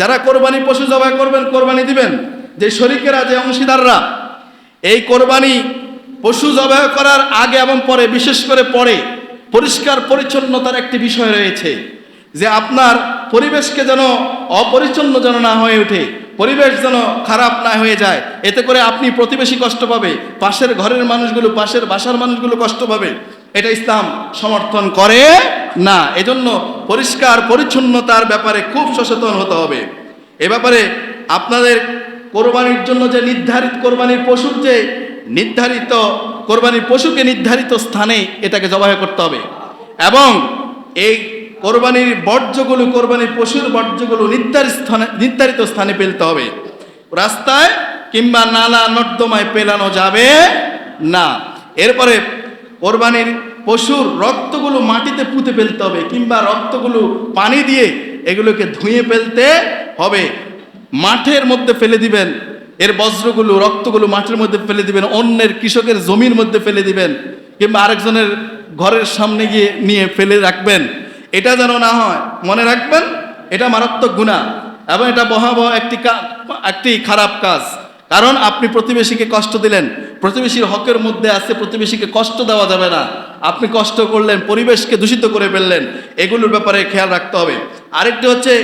যারা কোরবানি পশু জবাই করবেন, কোরবানি দিবেন, যে শরিকেরা, যে অংশীদাররা, এই কোরবানি পশু জবাই করার আগে এবং পরে, বিশেষ করে পরে, পরিষ্কার পরিচ্ছন্নতার একটি বিষয় রয়েছে, যে আপনার পরিবেশকে যেন অপরিচ্ছন্ন যেন না হয়ে ওঠে, পরিবেশ যেন খারাপ না হয়ে যায়, এতে করে আপনি প্রতিবেশী কষ্ট পাবে, পাশের ঘরের মানুষগুলো, পাশের বাসার মানুষগুলো কষ্ট পাবে, এটা ইসলাম সমর্থন করে না, এজন্য পরিষ্কার পরিচ্ছন্নতার ব্যাপারে খুব সচেতন হতে হবে। এ ব্যাপারে আপনাদের কোরবানির জন্য যে নির্ধারিত কোরবানির পশুর যে নির্ধারিত কোরবানির পশুকে নির্ধারিত স্থানে এটাকে জবাই করতে হবে। এবং এই কোরবানির বর্জ্যগুলো, কোরবানির পশুর বর্জ্যগুলো নির্ধারিত স্থানে নির্ধারিত স্থানে ফেলতে হবে। রাস্তায় কিংবা নালা নর্দমায় পেলানো যাবে না। এরপরে কোরবানির পশুর রক্তগুলো মাটিতে পুঁতে ফেলতে হবে কিংবা রক্তগুলো পানি দিয়ে এগুলোকে ধুয়ে ফেলতে হবে। মাঠের মধ্যে ফেলে দিবেন, এর বজ্রগুলো, রক্তগুলো মাঠের মধ্যে ফেলে দিবেন, অন্যের কৃষকের জমির মধ্যে ফেলে দিবেন কিংবা আরেকজনের ঘরের সামনে গিয়ে নিয়ে ফেলে রাখবেন। এটা যেন না হয়, মনে রাখবেন, এটা মারাত্মক গুণা এবং এটা ভয়াবহ একটি একটি খারাপ কাজ। কারণ আপনি প্রতিবেশীকে কষ্ট দিলেন, প্রতিবেশীর হকের মধ্যে আছে, প্রতিবেশীকে কষ্ট দেওয়া যাবে না। আপনি কষ্ট করলেন, পরিবেশকে দূষিত করে ফেললেন, এগুলোর ব্যাপারে খেয়াল রাখতে হবে। আরেকটি হচ্ছে,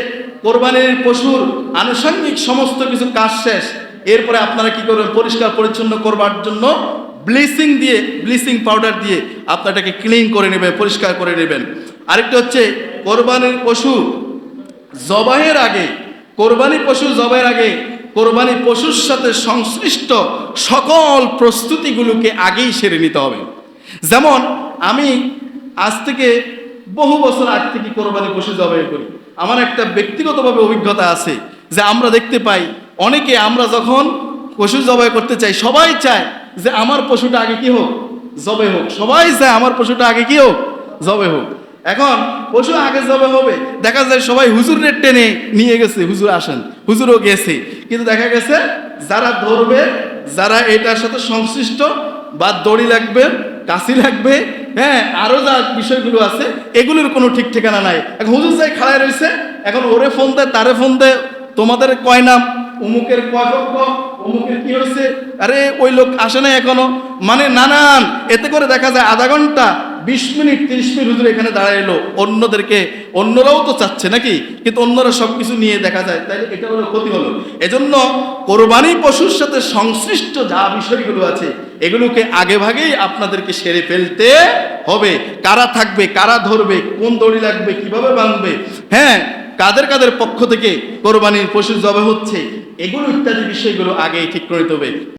কোরবানির পশুর আনুষঙ্গিক সমস্ত কিছু কাজ শেষ। এরপরে আপনারা কি করবেন? পরিষ্কার পরিচ্ছন্ন করবার জন্য ব্লিচিং দিয়ে, ব্লিচিং পাউডার দিয়ে আপনারটাকে ক্লিন করে নেবেন, পরিষ্কার করে নেবেন। আরেকটি হচ্ছে, কোরবানির পশু জবাইয়ের আগে কোরবানি পশু জবাইয়ের আগে, কোরবানি পশুর সাথে সংশ্লিষ্ট সকল প্রস্তুতিগুলোকে আগেই সেরে নিতে হবে। যেমন আমি আজ থেকে বহু বছর আগ থেকে কোরবানি পশু জবাই করি। আমার একটা ব্যক্তিগতভাবে অভিজ্ঞতা আছে যে আমরা দেখতে পাই, অনেকে আমরা যখন পশু জবাই করতে চাই, সবাই চায় যে আমার পশুটা আগে কি হোক জবে হোক। সবাই চায় আমার পশুটা আগে কি হোক জবে হোক। এখন পশু আগে জবে হবে, দেখা যায় সবাই হুজুরের টেনে নিয়ে গেছে, হুজুর আসেন, হুজুরও গেছে। কিন্তু দেখা গেছে যারা ধরবে, যারা এটার সাথে সংশ্লিষ্ট বা দড়ি লাগবে, কাশি লাগবে হ্যাঁ আরও যা বিষয়গুলো আছে, এগুলোর কোনো ঠিক ঠিকানা নাই। এখন হুজুর যাই খাড়ায় রয়েছে এখন ওরে ফোন দেয়, তারে ফোন দেয়, তোমাদের কয় নাম? অমুকের কয় অমুকের কি হয়েছে? আরে, ওই লোক আসে না এখনও। মানে নানান, এতে করে দেখা যায় আধা ঘণ্টা, বিশ মিনিট, তিরিশ মিনিট হুজুর এখানে দাঁড়ায় এলো। অন্যদেরকে, অন্যরাও তো চাচ্ছে নাকি? কিন্তু অন্যরা সব কিছু নিয়ে দেখা যায় তাই এটা হলো ক্ষতি হলো। এজন্য কোরবানি পশুর সাথে সংশ্লিষ্ট যা বিষয়গুলো আছে এগুলোকে আগে ভাগেই আপনাদেরকে সেরে ফেলতে হবে। কারা থাকবে, কারা ধরবে, কোন দড়ি লাগবে, কীভাবে বাঁধবে হ্যাঁ কাদের কাদের পক্ষ থেকে কোরবানির পশু জবে হচ্ছে, এগুলো ইত্যাদি বিষয়গুলো আগেই ঠিক করে দেবে